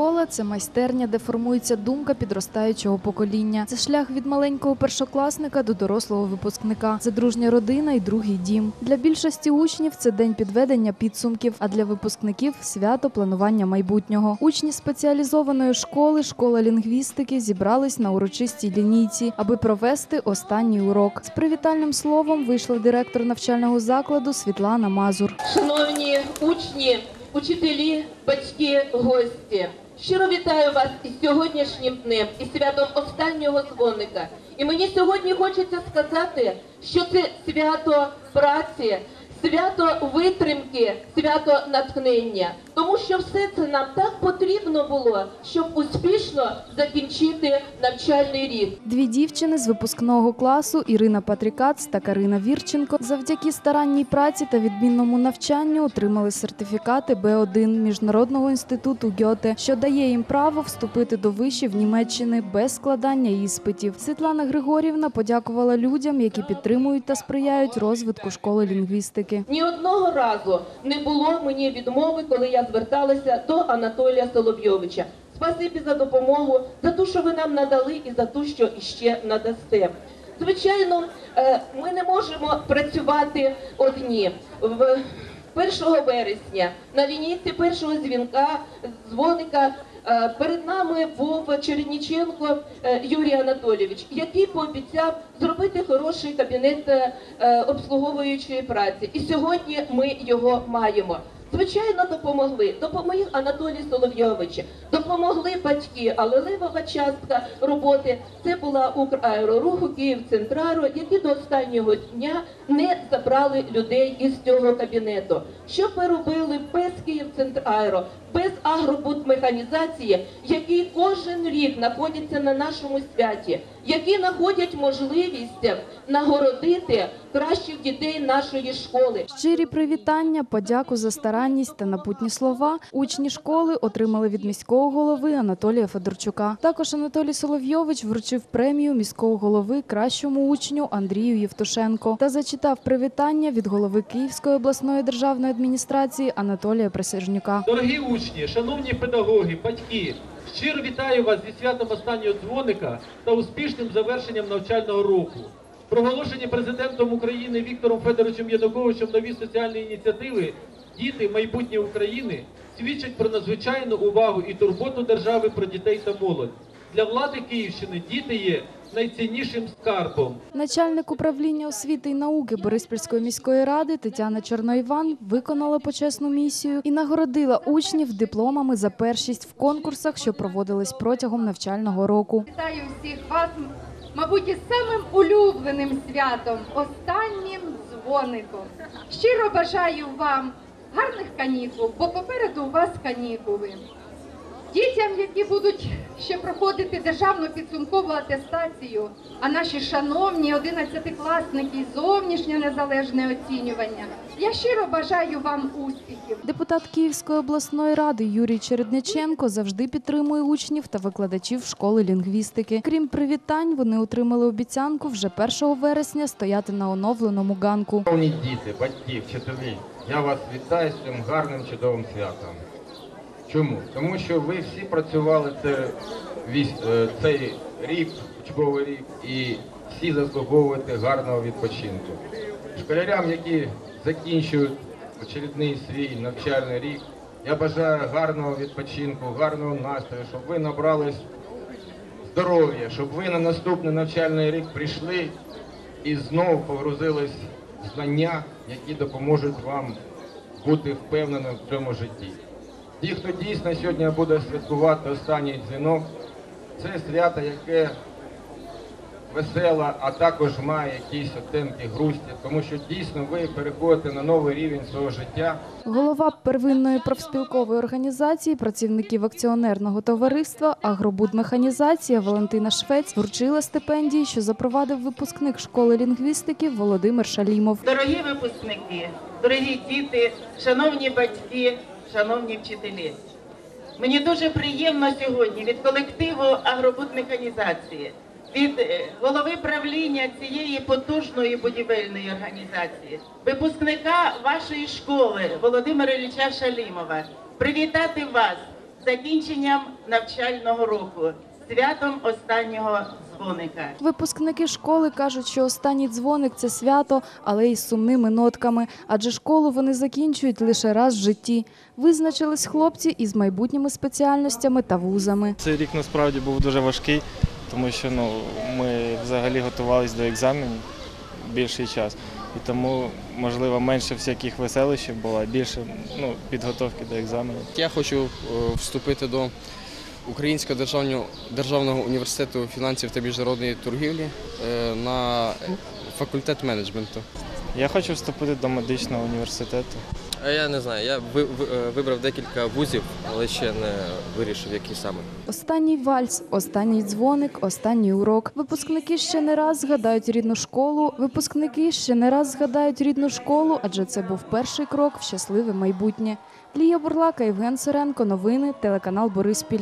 Школа це майстерня, де формується думка підростаючого покоління. Це шлях від маленького першокласника до дорослого випускника. Це дружня родина і другий дім. Для більшості учнів це день підведення підсумків, а для випускників свято планування майбутнього. Учні спеціалізованої школи, школа лінгвістики зібрались на урочистій лінійці, аби провести останній урок. З привітальним словом вийшла директор навчального закладу Світлана Мазур. Шановні учні, учителі, батьки, гості. Щиро вітаю вас із сьогоднішнім днем і святом останнього дзвоника. І мені сьогодні хочеться сказати, що це свято праці, свято витримки, свято натхнення. Тому що все це нам так потрібно було, щоб успішно закінчити навчальний рік. Дві дівчини з випускного класу Ірина Патрікац та Карина Вірченко завдяки старанній праці та відмінному навчанню отримали сертифікати Б1 Міжнародного інституту Гьоте, що дає їм право вступити до вишів Німеччини без складання іспитів. Світлана Григорівна подякувала людям, які підтримують та сприяють розвитку школи лінгвістики. Ні одного разу не було мені відмови, коли я зверталася до Анатолія Соловйовича. Спасибі за допомогу, за те, що ви нам надали, і за те, що іще надасте. Звичайно, е, ми не можемо працювати одні. 1 вересня на лінійці першого дзвінка дзвоника е, перед нами був Черніченко е, Юрій Анатолійович, який пообіцяв зробити хороший кабінет обслуговуючої праці. І сьогодні ми його маємо. Звичайно, допомогли. Допоміг Анатолій Соловйович, допомогли батьки, але левова частка роботи це була Украероруху, Київцентраро, які до останнього дня не забрали людей із цього кабінету. Що ми без Київцентраро, без агробудмеханізації, які кожен рік знаходяться на нашому святі, які знаходять можливість нагородити кращих дітей нашої школи. Щирі привітання, подяку за старанність та напутні слова учні школи отримали від міського голови Анатолія Федорчука. Також Анатолій Соловйович вручив премію міського голови кращому учню Андрію Євтушенко та зачитав привітання від голови Київської обласної державної адміністрації Анатолія Присяжнюка. Дорогі учні, шановні педагоги, батьки, щиро вітаю вас зі святом останнього дзвоника та успішним завершенням навчального року. Проголошені президентом України Віктором Федоровичем Януковичем нові соціальні ініціативи Діти майбутнє України свідчать про надзвичайну увагу і турботу держави про дітей та молодь. Для влади Київщини діти є найціннішим скарбом. Начальник управління освіти і науки Бориспільської міської ради Тетяна Чорноїван виконала почесну місію і нагородила учнів дипломами за першість в конкурсах, що проводились протягом навчального року. Вітаю всіх вас, мабуть, із самим улюбленим святом, останнім дзвоником. Щиро бажаю вам гарних канікул, бо попереду у вас канікули. Дітям, які будуть ще проходити державну підсумкову атестацію, а наші шановні одинадцятикласники зовнішнє незалежне оцінювання. Я щиро бажаю вам успіхів. Депутат Київської обласної ради Юрій Чередниченко завжди підтримує учнів та викладачів школи лінгвістики. Крім привітань, вони отримали обіцянку вже 1 вересня стояти на оновленому ганку. Шановні діти, батьки, вчителі, я вас вітаю з цим гарним чудовим святом. Чому? Тому що ви всі працювали це, е, цей рік, учбовий рік, і всі заслуговуєте гарного відпочинку. Школярям, які закінчують очередний свій навчальний рік, я бажаю гарного відпочинку, гарного настрою, щоб ви набрались здоров'я, щоб ви на наступний навчальний рік прийшли і знову погрузились в знання, які допоможуть вам бути впевненим в цьому житті. Ті, хто дійсно сьогодні буде святкувати останній дзвінок, це свято, яке веселе, а також має якісь оттенки грусті, тому що дійсно ви переходите на новий рівень свого життя. Голова первинної профспілкової організації працівників акціонерного товариства Агробудмеханізація Валентина Швець вручила стипендії, що запровадив випускник школи лінгвістики Володимир Шалімов. Дорогі випускники, дорогі діти, шановні батьки, шановні вчителі. Мені дуже приємно сьогодні від колективу агробудмеханізації, від е, голови правління цієї потужної будівельної організації, випускника вашої школи Володимира Ілліча Шалімова, привітати вас закінченням навчального року, святом останнього дзвоника. Випускники школи кажуть, що останній дзвоник це свято, але й з сумними нотками, адже школу вони закінчують лише раз в житті. Визначились хлопці із майбутніми спеціальностями та вузами. Цей рік насправді був дуже важкий, тому що ну, ми взагалі готувалися до екзаменів більший час. І тому, можливо, менше всяких веселищів було, більше ну, підготовки до екзаменів. Я хочу е, вступити до Українського державного, державного університету фінансів та міжнародної торгівлі е, на факультет менеджменту. Я хочу вступити до медичного університету. А Я не знаю, я е, вибрав декілька вузів, але ще не вирішив, які саме. Останній вальс, останній дзвоник, останній урок. Випускники ще не раз згадають рідну школу. Випускники ще не раз згадають рідну школу, адже це був перший крок в щасливе майбутнє. Лія Бурлака, Євген Соренко. Новини, телеканал Бориспіль.